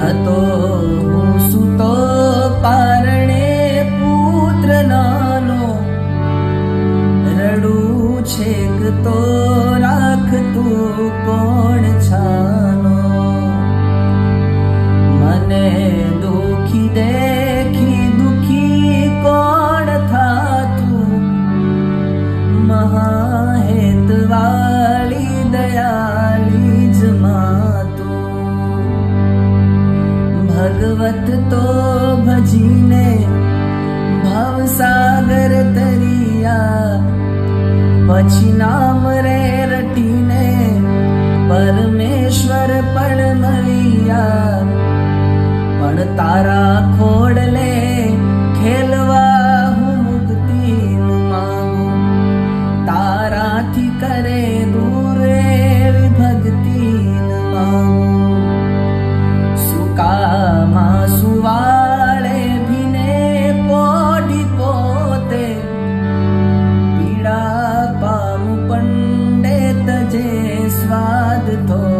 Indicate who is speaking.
Speaker 1: હતો હું સૂતો પારણે પુત્ર નાનો રડું છેક તો રાખતું ભગવત તો ભજીને ભવસાગર તરિયા. પછી નામ રે રટીને પરમેશ્વર પણ મળ્યા પણ તારા ખોડલે the door.